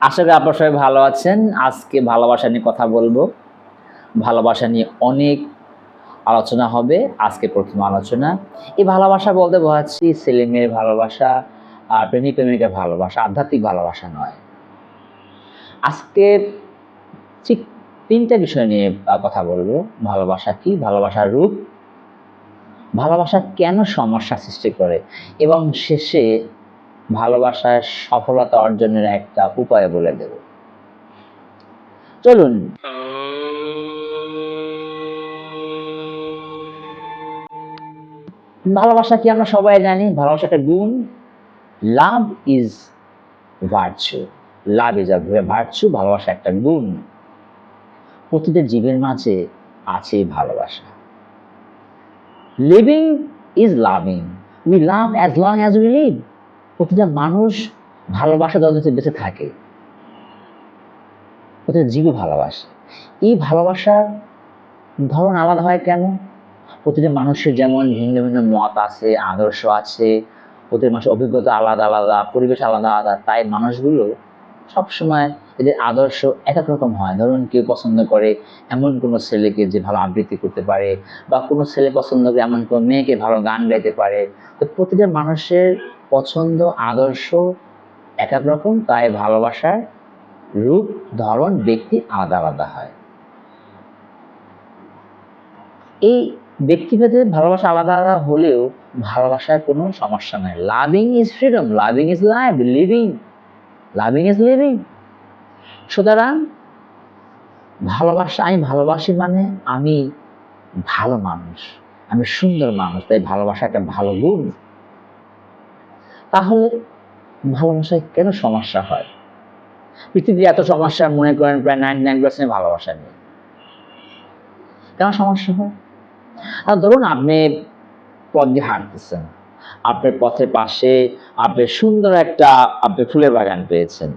আশা করি আপনার সবাই ভালো আছেন। আজকে ভালোবাসা নিয়ে কথা বলব। ভালোবাসা নিয়ে অনেক আলোচনা হবে। আজকে প্রথম আলোচনা। এই ভালোবাসা বলতে বোঝাচ্ছি ছেলে মেয়ের ভালোবাসা আর প্রেমিক প্রেমিকের ভালোবাসা। আধ্যাত্মিক ভালোবাসা নয়। আজকে ঠিক তিনটা বিষয় নিয়ে কথা বলব। ভালোবাসা কি? ভালোবাসার রূপ। ভালোবাসা কেন সমস্যা সৃষ্টি করে? এবং শেষে ভালোবাসার সফলতা অর্জনের একটা উপায় বলে দেব। চলুন। ভালোবাসা কি আমরা সবাই জানি? ভালোবাসা একটা গুণ। Love is virtue love is a virtue ভালোবাসা একটা গুণ। প্রতিটা জীবের মাঝে আছে ভালোবাসা। Living is loving we love as long as we live প্রতিটা মানুষ ভালোবাসা যতদিন বেঁচে থাকে। প্রতিটা জীবও ভালোবাসে। এই ভালোবাসার ধরন আলাদা হয় কেন? প্রতিটা মানুষের যেমন ভিন্ন ভিন্ন মত আছে, আদর্শ আছে, প্রতিটা মানুষের অভিজ্ঞতা আলাদা আলাদা, পরিবেশ আলাদা আলাদা, তাই মানুষগুলো সবসময় এদের আদর্শ এক এক রকম হয়। ধরুন কেউ পছন্দ করে এমন কোনো ছেলেকে যে ভালো আবৃত্তি করতে পারে বা কোনো ছেলে পছন্দ করে এমন কোনো মেয়েকে ভালো গান গাইতে পারে। তো প্রতিটা মানুষের পছন্দ, আদর্শ এক এক রকম, তাই ভালোবাসার রূপ, ধরন, ব্যক্তি আলাদা আলাদা হয়। এই ব্যক্তিভেদে ভালোবাসা আলাদা আলাদা হলেও ভালোবাসার কোনো সমস্যা নাই। Loving is freedom loving is life living loving is living সুতরাং ভালোবাসা, আমি ভালোবাসি মানে আমি ভালো মানুষ, আমি সুন্দর মানুষ, তাই ভালোবাসা একটা ভালো গুণ। তাহলে ভালোবাসায় কেন সমস্যা হয়? পৃথিবীর এত সমস্যা মনে করেন প্রায় নাইন নাইন পার্সেন্ট ভালোবাসা নেই কেন সমস্যা হয়? আর ধরুন আপনি পথ দিয়ে হাঁটতেছেন আপনার পথের পাশে আপনি সুন্দর একটা আপনি ফুলের বাগান পেয়েছেন।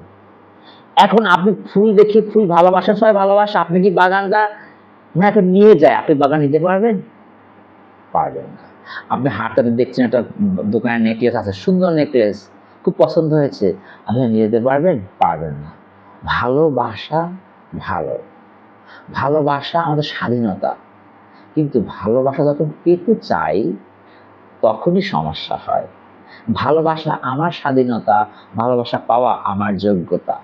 এখন আপনি ফুল দেখে ফুল ভালোবাসা সবাই ভালোবাসা, আপনি কি বাগানটা না এখন নিয়ে যায়? আপনি বাগান নিতে পারবেন? পারবেন না। আপনি হাঁটতে দেখছেন একটা দোকানে নেকলেস আছে, সুন্দর নেকলেস, খুব পছন্দ হয়েছে। আপনি নিয়ে যেতে পারবেন? পারবেন না। ভালোবাসা ভালো। ভালোবাসা আমাদের স্বাধীনতা। কিন্তু ভালোবাসা যখন পেতে চাই, তখনই সমস্যা হয়। ভালোবাসা আমার স্বাধীনতা ভালোবাসা পাওয়া আমার যোগ্যতা।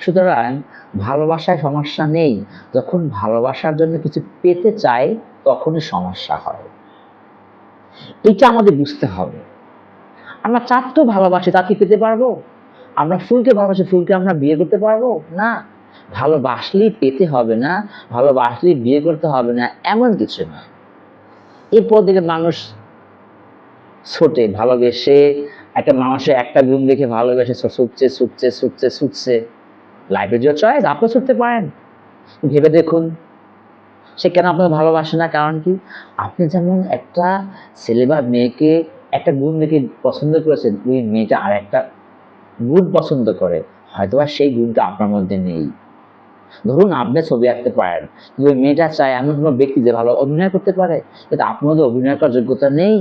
সুতরাং ভালোবাসায় সমস্যা নেই। যখন ভালোবাসার জন্য কিছু পেতে চাই তখনই সমস্যা হয়। এটা আমাদের বুঝতে হবে। আমরা চারটেও ভালোবাসি তা কি পেতে পারব? আমরা ফুলকে ভালোবাসি, ফুলকে আমরা বিয়ে করতে পারব? না। ভালোবাসলেই পেতে হবে না, ভালোবাসলেই বিয়ে করতে হবে না, এমন কিছু না। এরপর দিকে মানুষ ছোটে, ভালোবেসে, একটা মানুষের একটা গুণ দেখে ভালোবেসে ছুটছে ছুটছে ছুটছে ছুটছে। লাইফের যে চয়েস আপনি ছুটতে পারেন। ভেবে দেখুন। সে কেন আপনাকে ভালোবাসে না? কারণ কি? আপনি যেমন একটা ছেলে বা মেয়েকে একটা গুণ দেখে পছন্দ করেছেন, ওই মেয়েটা আর একটা গুণ পছন্দ করে। হয়তোবা সেই গুণটা আপনার মধ্যে নেই। ধরুন আপনি ছবি আঁকতে পারেন, কিন্তু মেয়েটা চায় এমন কোনো ব্যক্তি যে ভালো অভিনয় করতে পারে, কিন্তু আপনার মধ্যে অভিনয় করার যোগ্যতা নেই।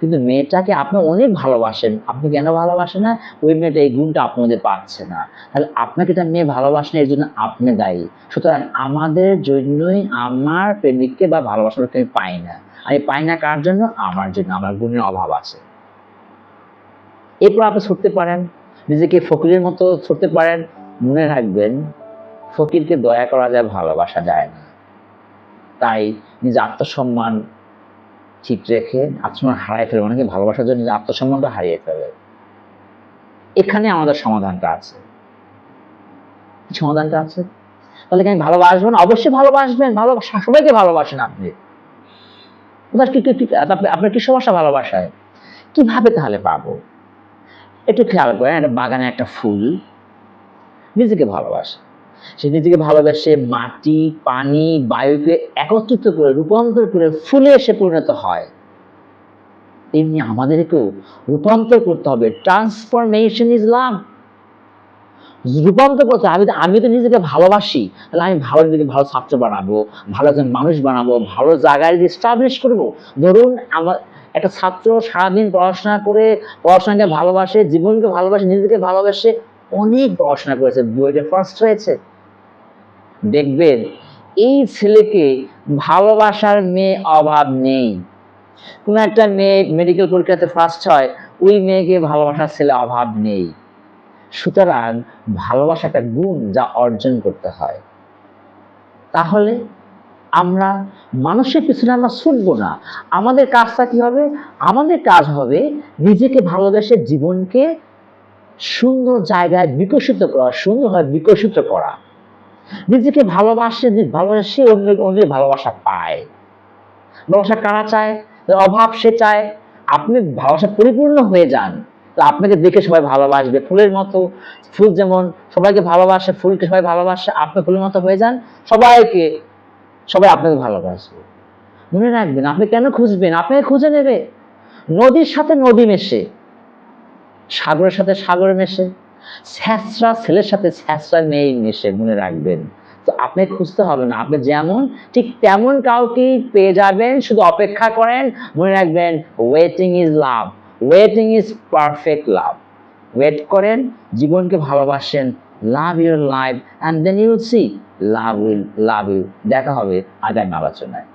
কিন্তু মেয়েটাকে আপনি অনেক ভালোবাসেন। আপনি কেন ভালোবাসেন না? ওই মেয়েটা এই গুণটা আপনার মধ্যে পাচ্ছে না। তাহলে আপনাকে তার মেয়ে ভালোবাসেন এর জন্য আপনি দায়ী। সুতরাং আমাদের জন্যই আমার প্রেমিককে বা ভালোবাসাকে আমি পাই না। আমি পাই না কার জন্য? আমার জন্য। আমার গুণের অভাব আছে। এরপর আপনি ছুটতে পারেন। নিজেকে ফকিরের মতো ছুটতে পারেন। মনে রাখবেন, ফকিরকে দয়া করা যায়, ভালোবাসা যায় না। তাই নিজ আত্মসম্মান ঠিক রেখে আত্মসম্মান হারাই ফেলবে অনেকে ভালোবাসার জন্য আত্মসম্মানটা হারিয়ে ফেলে এখানে আমাদের সমাধানটা আছে। সমাধানটা আছে? তাহলে আমি ভালোবাসবেন অবশ্যই ভালোবাসবেন, ভালোবাসা, সবাইকে ভালোবাসেন আপনি- আপনার কি সমস্যা ভালোবাসায়? কীভাবে তাহলে পাবো? একটু খেয়াল করেন একটা বাগানে একটা ফুল, নিজেকে ভালোবাসে। সে নিজেকে ভালোবাসে মাটি, পানি, বায়ুকে একত্রিত করে, রূপান্তর করে ফুলে এসে পরিণত হয়। তেমনি আমাদেরকেও রূপান্তর করতে হবে। ট্রান্সফরমেশন ইজ লাভ রূপান্তর করতে। আমি আমি তো নিজেকে ভালোবাসি। তাহলে আমি ভালো নিজেকে ভালো ছাত্র বানাবো, ভালো একজন মানুষ বানাবো, ভালো জায়গায় এস্টাবলিশ করব। ধরুন, আমার একটা ছাত্র সারাদিন পড়াশোনা করে, পড়াশোনাকে ভালোবাসে, জীবনকে ভালোবাসে, নিজেকে ভালোবাসে অনেক পড়াশোনা করেছে। বইটা ফার্স্ট হয়েছে। দেখবেন, এই ছেলেকে ভালোবাসার মেয়ে অভাব নেই। কোনো একটা মেয়ে মেডিকেল পরীক্ষাতে ফার্স্ট হয়, ওই মেয়েকে ভালোবাসার ছেলে অভাব নেই। সুতরাং ভালোবাসা একটা গুণ যা অর্জন করতে হয়। তাহলে আমরা মানুষের পিছনে আমরা ছুটবো না। আমাদের কাজটা কি হবে? আমাদের কাজ হবে নিজেকে ভালোবেসে জীবনকে সুন্দর জায়গায় বিকশিত করা, সুন্দরভাবে বিকশিত করা। নিজেকে ভালোবাসে ভালোবাসে অন্য অন্যের ভালোবাসা পায়। ভালোবাসা কারা চায়? অভাব সে চায়। আপনি ভালোবাসা পরিপূর্ণ হয়ে যান। আপনাকে দেখে সবাই ভালোবাসবে। ফুলের মতো ফুল যেমন সবাইকে ভালোবাসে, ফুলকে সবাই ভালোবাসে, আপনি ফুলের মতো হয়ে যান, সবাইকে, সবাই আপনাকে ভালোবাসবে। মনে রাখবেন, আপনি কেন খুঁজবেন? আপনাকে খুঁজে নেবে। নদীর সাথে নদী মেশে, সাগরের সাথে সাগর মেশে। ছ্যাঁচড়া ছেলের সাথে ছ্যাঁচড়া মেয়ে মেশে, মনে রাখবেন। তো আপনি খুঁজতে হবে না, আপনি যেমন, ঠিক তেমন কাউকেই পেয়ে যাবেন, শুধু অপেক্ষা করেন, মনে রাখবেন waiting is love waiting is perfect love wait করেন, জীবনকে ভালোবাসেন love your life and then you'll see love will love you দেখা হবে আগামী আলোচনায়।